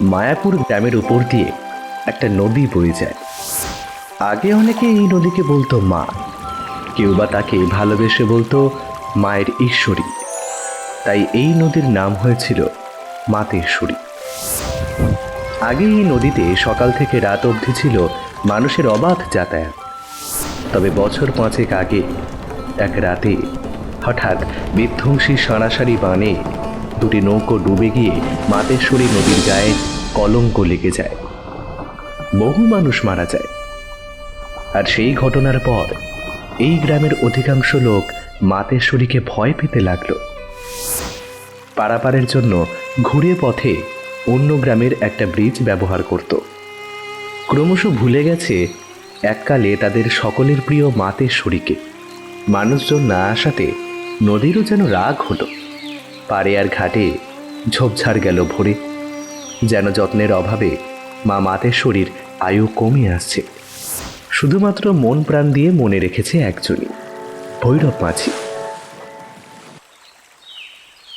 মায়াপুর গ্রামের উপর দিয়ে একটা নদী বয়ে যায়। আগে অনেকে এই নদীকে বলতো মা। কেউ বা তাকে ভালোবেসে বলতো মায়ের ঈশ্বরী। তাই এই নদীর নাম হয়েছিল মাতেশ্বরী। আগে এই নদীতে সকাল থেকে রাত অবধি ছিল মানুষের অবাধ যাতায়াত। তবে বছর পাঁচেক আগে এক রাতে হঠাৎ বিধ্বংসী সারাসারি বানে দুটি নৌকো ডুবে গিয়ে মাতেশ্বরী নদীর গায়ে কলঙ্ক লেগে যায়। বহু মানুষ মারা যায়। আর সেই ঘটনার পর এই গ্রামের অধিকাংশ লোক মাতেশ্বরীকে ভয় পেতে লাগল। পারাপারের জন্য ঘুরে পথে অন্য গ্রামের একটা ব্রিজ ব্যবহার করত। ক্রমশ ভুলে গেছে এককালে তাদের সকলের প্রিয় মাতেশ্বরীকে। মানুষজন না আসাতে নদীরও যেন রাগ হলো। পাড়ে আর ঘাটে ঝোপঝাড় গেল ভরে। যেন যত্নের অভাবে মা মাতেশ্বরীর আয়ু কমে আসছে। শুধুমাত্র মন প্রাণ দিয়ে মনে রেখেছে একজনই, ভৈরব মাঝি।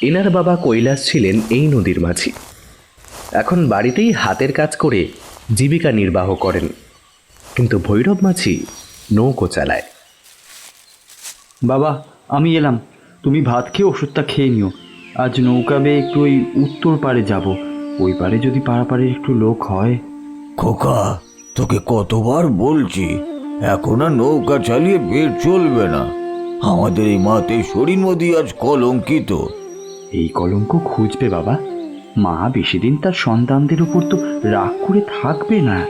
এনার বাবা কৈলাস ছিলেন এই নদীর মাঝি। এখন বাড়িতেই হাতের কাজ করে জীবিকা নির্বাহ করেন। কিন্তু ভৈরব মাঝি নৌকো চালায়। বাবা, আমি এলাম। তুমি ভাত খেয়ে ওষুধটা খেয়ে নিও। আজ নৌকা বেয়ে একটু ওই উত্তর পারে যাব। ওই পারে যদি পাড়াপাড়ে একটু লোক হয়। খোকা তোকে কতবার বলছি এখন আর নৌকা চালিয়ে বের চলবে না। আমাদের এই মাতে সরি নদী আজ কলঙ্কিত। এই কলঙ্ক খুঁজবে বাবা। মা বেশি দিন তার সন্তানদের উপর তো রাগ করে থাকবে না।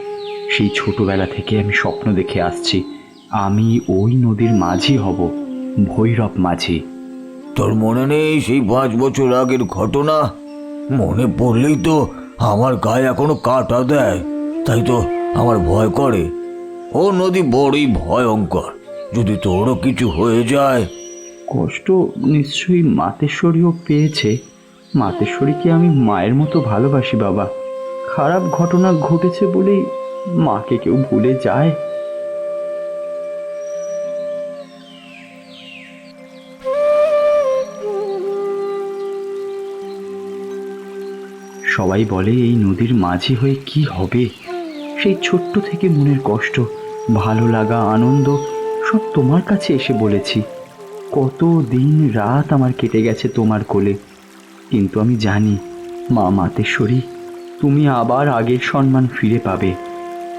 সেই ছোটবেলা থেকে আমি স্বপ্ন দেখে আসছি। আমি ওই নদীর মাঝি হব ভৈরব মাঝি। তোর মনে নেই সেই পাঁচ বছর আগের ঘটনা? মনে পড়লেই তো আমার গায়ে এখনও কাটা দেয়। তাই তো আমার ভয় করে। ও নদী বড়ই ভয়ঙ্কর। যদি তোরও কিছু হয়ে যায়। কষ্ট নিশ্চয়ই মাতেশ্বরীও পেয়েছে। মাতেশ্বরীকে আমি মায়ের মতো ভালোবাসি, বাবা? খারাপ ঘটনা ঘটেছে বলেই মাকে কেউ ভুলে যায়? সবাই বলে, এই নদীর মাঝি হয়ে কি হবে? সেই ছোট্ট থেকে মনের কষ্ট, ভালো লাগা, আনন্দ সব তোমার কাছে এসে বলেছি। কত দিন রাত আমার কেটে গেছে তোমার কোলে। কিন্তু আমি জানি, মা মাতেশ্বরী, তুমি আবার আগের সম্মান ফিরে পাবে।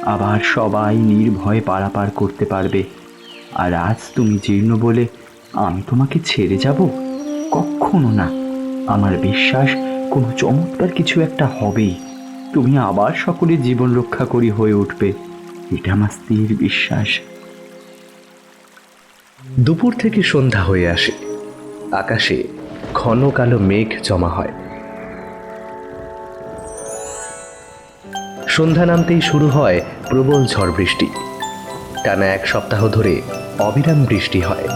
আবার সবাই নির্ভয়ে পারাপার করতে পারবে। আর আজ তুমি জীর্ণ বলে আমি তোমাকে ছেড়ে যাব? কখনো না। আমার বিশ্বাস কোনো চমৎকার কিছু একটা হবেই। তুমি আবার সকলে জীবন রক্ষা করি হয়ে উঠবে। এটা আমার স্থির বিশ্বাস। দুপুর থেকে সন্ধ্যা হয়ে আসে। আকাশে ঘন কালো মেঘ জমা হয়। সন্ধ্যা নামতেই শুরু হয় প্রবল ঝড় বৃষ্টি। টানা এক সপ্তাহ ধরে অবিরাম বৃষ্টি হয়।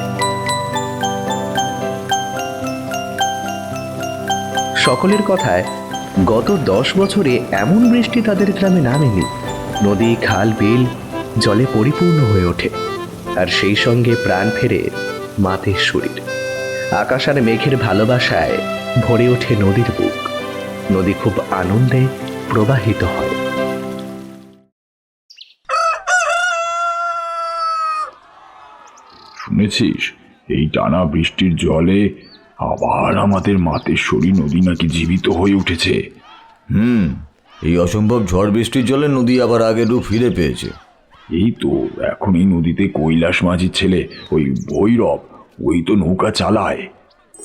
সকলের কথায়, গত দশ বছরে এমন বৃষ্টি তাদের গ্রামে নামেনি। নদী, খাল, বিল, জলে পরিপূর্ণ হয়ে ওঠে। আর সেই সঙ্গে প্রাণ ফেরে মাতের শরীর। আকাশ আর মেঘের ভালোবাসায় ভরে ওঠে নদীর বুক। নদী খুব আনন্দে প্রবাহিত হয়। শুনেছিস? এই টানা বৃষ্টির জলে আবার আমাদের মাতেশ্বরী নদী নাকি জীবিত হয়ে উঠেছে। হুম এই অসম্ভব ঝড় বৃষ্টির জলে নদী আবার আগের রূপ ফিরে পেয়েছে। এই তো এখন এই নদীতে কৈলাস মাঝির ছেলে ওই ভৈরব ওই তো নৌকা চালায়।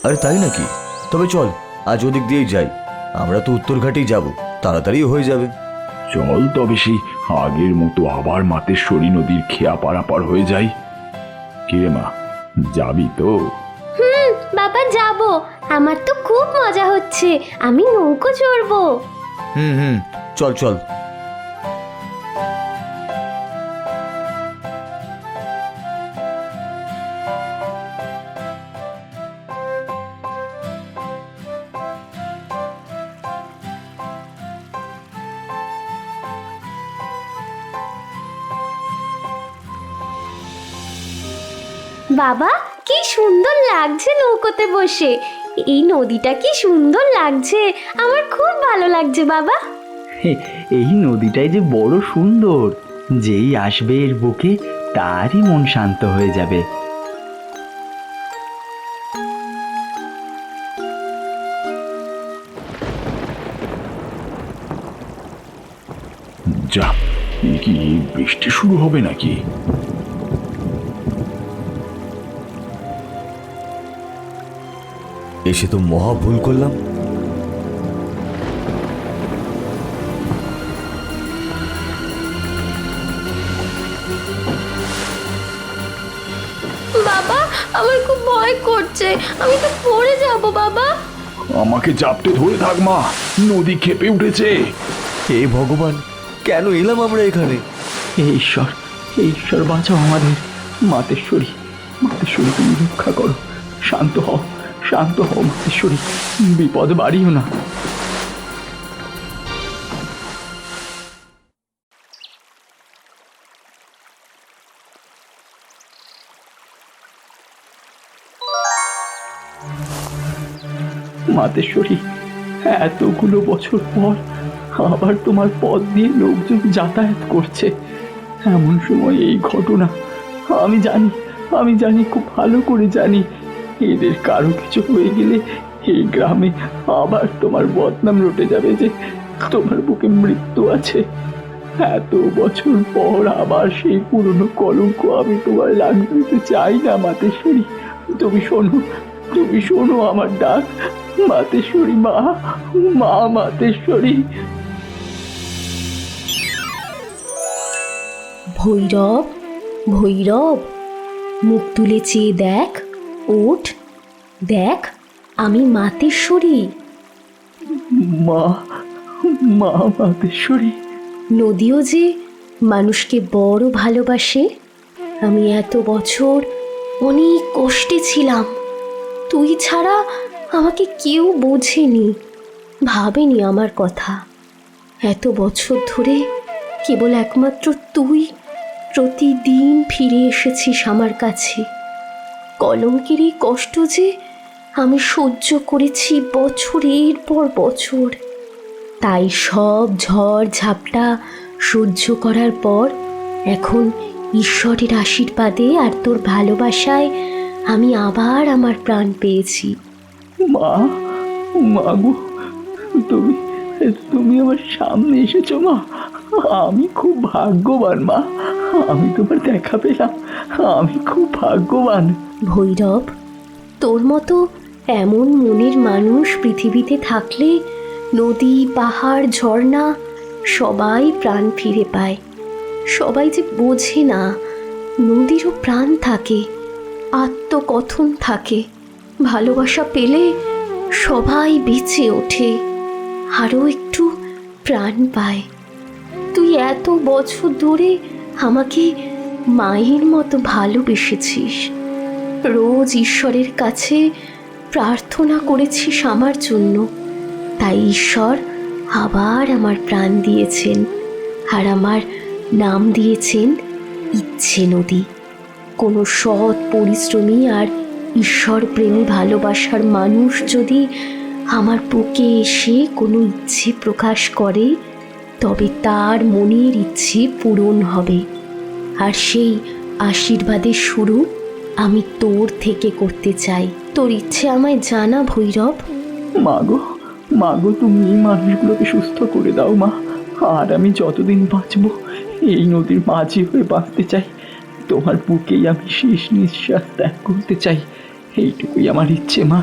আরে তাই নাকি? তবে চল আজ ওদিক দিয়েই যাই। আমরা তো উত্তরঘাটেই যাব তাড়াতাড়ি হয়ে যাবে। চল তবে সেই আগের মতো আবার মাতেশ্বরী নদীর খেয়া পারাপার হয়ে যাই। কিরে মা যাবি তো? বাবা যাব। আমার তো খুব মজা হচ্ছে। আমি নৌকো চড়বো। হুম হুম। চল চল। বাবা কি সুন্দর লাগছে নৌকোতে বসে। এই নদীটা কি সুন্দর লাগছে। আমার খুব ভালো লাগছে বাবা। এই নদীটাই যে বড় সুন্দর। যেই আসবে এর বুকে তারই মন শান্ত হয়ে যাবে। যা কি বৃষ্টি শুরু হবে নাকি? এসে তো মহা ভুল করলাম। বাবা আমার খুব ভয় করছে। আমি তো পড়ে যাব বাবা। আমাকে চাপটে ধরে থাক মা। নদী খেপে উঠেছে। হে ভগবান কেন এলাম আমরা এখানে? হে ঈশ্বর হে ঈশ্বর বাঁচাও আমাদের। মাতেশ্বরী মাতেশ্বরী তুমি রক্ষা করো। শান্ত হও। শান্ত হও মাতেশ্বরী বিপদ বাড়িও না। মাতেশ্বরী, এতগুলো বছর পর আবার তোমার পথ দিয়ে লোকজন যাতায়াত করছে। এমন সময় এই ঘটনা, আমি জানি আমি জানি, খুব ভালো করে জানি। এদের কারও কিছু হয়ে গেলে এই গ্রামে আবার তোমার বদনাম রটে যাবে যে তোমার বুকে মৃত্যু আছে। এত বছর পর আবার সেই পুরনো কলঙ্ক আমি তোমার লাগতে চাই না, মাতেশ্বরী। তুমি শোনো তুমি শোনো আমার ডাক। মাতেশ্বরী মা মা মাতেশ্বরী। ভৈরব ভৈরব, মুখ তুলে চেয়ে দেখ। ওঠ দেখ আমি মাতেশ্বরী। মা মা মাতেশ্বরী। নদীও যে মানুষকে বড় ভালোবাসে আমি এত বছর অনেক কষ্টে ছিলাম। তুই ছাড়া আমাকে কেউ বোঝেনি ভাবেনি আমার কথা। এত বছর ধরে কেবল একমাত্র তুই প্রতিদিন ফিরে এসেছিস আমার কাছে। কলঙ্কের এই কষ্ট যে আমি সহ্য করেছি বছরের পর বছর। তাই সব ঝড় ঝাপটা সহ্য করার পর এখন ঈশ্বরের আশীর্বাদে আর তোর ভালোবাসায় আমি আবার আমার প্রাণ পেয়েছি। মা মা গো, তুমি তুমি আমার সামনে এসেছ মা। আমি খুব ভাগ্যবান মা। আমি তোমার দেখা পেলাম। আমি খুব ভাগ্যবান। ভৈরব, তোর মতো এমন মনের মানুষ পৃথিবীতে থাকলে নদী, পাহাড়, ঝর্ণা সবাই প্রাণ ফিরে পায়। সবাই যে বোঝে না, নদীরও প্রাণ থাকে, আত্মকথন থাকে। ভালোবাসা পেলে সবাই বেঁচে ওঠে, আরও একটু প্রাণ পায়। তুই এত বছর ধরে আমাকে মায়ের মতো ভালোবেসেছিস। রোজ ঈশ্বরের কাছে প্রার্থনা করেছিস আমার জন্য। তাই ঈশ্বর আবার আমার প্রাণ দিয়েছেন আর আমার নাম দিয়েছেন ইচ্ছে নদী। কোনো সৎ পরিশ্রমী আর ঈশ্বর প্রেমী ভালোবাসার মানুষ যদি আমার বুকে এসে কোনো ইচ্ছে প্রকাশ করে, তবে তার মনের ইচ্ছে পূরণ হবে। আর সেই আশীর্বাদের শুরু আমি তোর থেকে করতে চাই। তোর ইচ্ছে আমায় জানা ভৈরব। মা গো মা তুমি এই মানুষগুলোকে সুস্থ করে দাও মা। আর আমি যতদিন বাঁচবো এই নদীর মাঝি হয়ে বাঁচতে চাই। তোমার বুকেই আমি শেষ নিঃশ্বাস ত্যাগ করতে চাই। এইটুকুই আমার ইচ্ছে মা।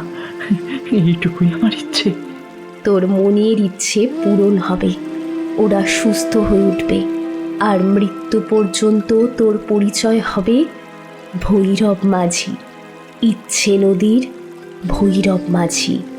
এইটুকুই আমার ইচ্ছে। তোর মনের ইচ্ছে পূরণ হবে। ওরা সুস্থ হয়ে উঠবে। আর মৃত্যু পর্যন্ত তোর পরিচয় হবে ভৈরব মাঝি ইচ্ছে নদীর ভৈরব মাঝি।